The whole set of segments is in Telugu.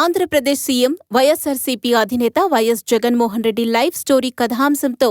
ఆంధ్రప్రదేశ్ సీఎం వైఎస్ఆర్సీపీ అధినేత YS Jaganmohan Reddy life story కథాంశంతో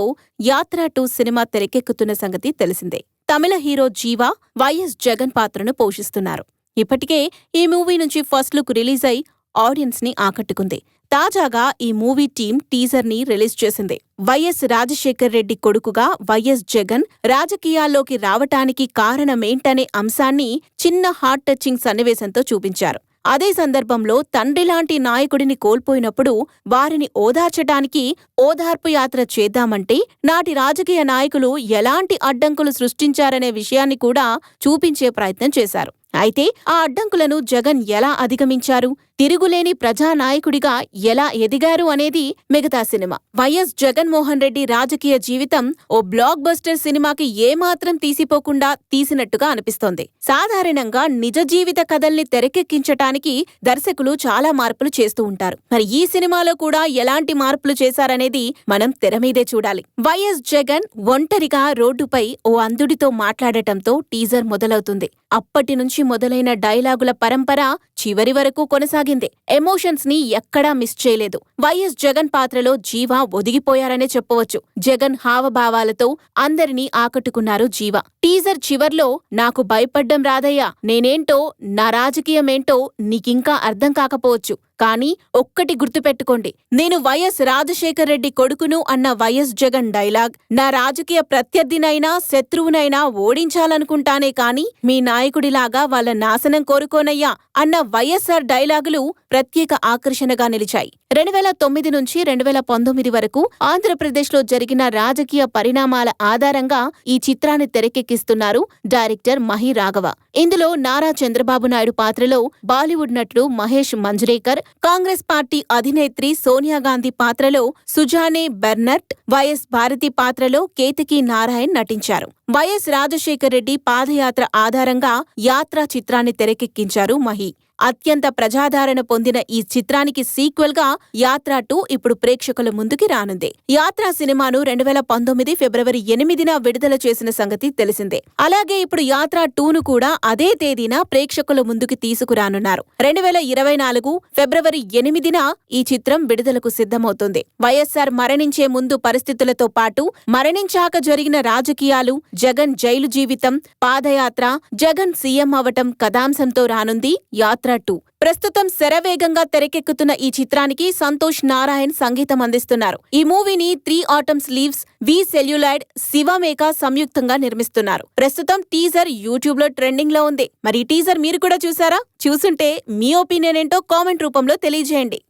Yatra two cinema తెరకెక్కుతున్న సంగతి తెలిసిందే. తమిళ హీరో జీవా వైఎస్ జగన్ పాత్రను పోషిస్తున్నారు. ఇప్పటికే ఈ మూవీ నుంచి ఫస్ట్ లుక్ రిలీజ్ అయి ఆడియన్స్ని ఆకట్టుకుంది. తాజాగా ఈ మూవీ టీం టీజర్ని రిలీజ్ చేసింది. వైఎస్ రాజశేఖర్ రెడ్డి కొడుకుగా వైఎస్ జగన్ రాజకీయాల్లోకి రావటానికి కారణమేంటనే అంశాన్ని చిన్న హార్ట్ టచింగ్ సన్నివేశంతో చూపించారు. అదే సందర్భంలో తండ్రిలాంటి నాయకుడిని కోల్పోయినప్పుడు వారిని ఓదార్చటానికి ఓదార్పు యాత్ర చేద్దామంటే నాటి రాజకీయ నాయకులు ఎలాంటి అడ్డంకులు సృష్టించారనే విషయాన్ని కూడా చూపించే ప్రయత్నం చేశారు. అయితే ఆ అడ్డంకులను జగన్ ఎలా అధిగమించారు? తిరుగులేని ప్రజానాయకుడిగా ఎలా ఎదిగారు అనేది మిగతా సినిమా. వైఎస్ జగన్మోహన్ రెడ్డి రాజకీయ జీవితం ఓ బ్లాక్ బస్టర్ సినిమాకి ఏమాత్రం తీసిపోకుండా తీసినట్టుగా అనిపిస్తోంది. సాధారణంగా నిజ జీవిత కథల్ని తెరకెక్కించటానికి దర్శకులు చాలా మార్పులు చేస్తూ ఉంటారు. మరి ఈ సినిమాలో కూడా ఎలాంటి మార్పులు చేశారనేది మనం తెరమీదే చూడాలి. వైఎస్ జగన్ ఒంటరిగా రోడ్డుపై ఓ అంధుడితో మాట్లాడటంతో టీజర్ మొదలవుతుంది. అప్పటి నుంచి మొదలైన డైలాగుల పరంపర చివరి వరకు కొనసాగింది ఎమోషన్స్ని ఎక్కడా మిస్ చేయలేదు. వైఎస్ జగన్ పాత్రలో జీవ ఒదిగిపోయారనే చెప్పవచ్చు. జగన్ హావభావాలతో అందరినీ ఆకట్టుకున్నారు జీవ. టీజర్ చివర్లో నాకు భయపడ్డం రాదయ్యా. నేనేంటో నా రాజకీయమేంటో నీకింకా అర్థం కాకపోవచ్చు. కానీ ఒక్కటి గుర్తుపెట్టుకోండి. నేను వైఎస్ రాజశేఖర్ రెడ్డి కొడుకును అన్న వైఎస్ జగన్ డైలాగ్ నా రాజకీయ ప్రత్యర్థినైనా శత్రువునైనా ఓడించాలనుకుంటానే కాని మీ నాయకుడిలాగా వాళ్ళ నాశనం కోరుకోనయ్యా అన్న వైఎస్ఆర్ డైలాగులు ప్రత్యేక ఆకర్షణగా నిలిచాయి. రెండు వేల తొమ్మిది నుంచి రెండు వేల పంతొమ్మిది వరకు ఆంధ్రప్రదేశ్లో జరిగిన రాజకీయ పరిణామాల ఆధారంగా ఈ చిత్రాన్ని తెరకెక్కిస్తున్నారు డైరెక్టర్ మహి రాఘవ. ఇందులో నారా చంద్రబాబు నాయుడు పాత్రలో బాలీవుడ్ నటుడు మహేష్ మంజ్రేకర్ కాంగ్రెస్ పార్టీ అధినేత్రి సోనియా గాంధీ పాత్రలో సుజానే బెర్నర్ట్ వైఎస్ భారతి పాత్రలో కేతకి నారాయణ్ నటించారు. వైఎస్ రాజశేఖర్ రెడ్డి పాదయాత్ర ఆధారంగా యాత్రా చిత్రాన్ని తెరకెక్కించారు మహి. అత్యంత ప్రజాదరణ పొందిన ఈ చిత్రానికి సీక్వెల్గా యాత్ర టూ ఇప్పుడు ప్రేక్షకుల ముందుకి రానుంది. యాత్ర సినిమాను రెండు వేల పంతొమ్మిది ఫిబ్రవరి ఎనిమిదిన విడుదల చేసిన సంగతి తెలిసిందే. అలాగే ఇప్పుడు యాత్ర టూను కూడా అదే తేదీన ప్రేక్షకుల ముందుకి తీసుకురానున్నారు. రెండు వేల ఇరవై నాలుగు ఫిబ్రవరి ఎనిమిదిన ఈ చిత్రం విడుదలకు సిద్ధమవుతుంది. వైఎస్సార్ మరణించే ముందు పరిస్థితులతో పాటు మరణించాక జరిగిన రాజకీయాలు జగన్ జైలు జీవితం పాదయాత్ర జగన్ సీఎం అవటం కథాంశంతో రానుంది యాత్ర టూ ప్రస్తుతం శరవేగంగా తెరకెక్కుతున్న ఈ చిత్రానికి సంతోష్ నారాయణ్ సంగీతం అందిస్తున్నారు. ఈ మూవీని three autumns leaves V celluloid Siva Meka సంయుక్తంగా నిర్మిస్తున్నారు. ప్రస్తుతం టీజర్ యూట్యూబ్లో ట్రెండింగ్లో ఉంది. మరి టీజర్ మీరు కూడా చూసారా? చూసుంటే మీ ఒపీనియన్ ఏంటో కామెంట్ రూపంలో తెలియజేయండి.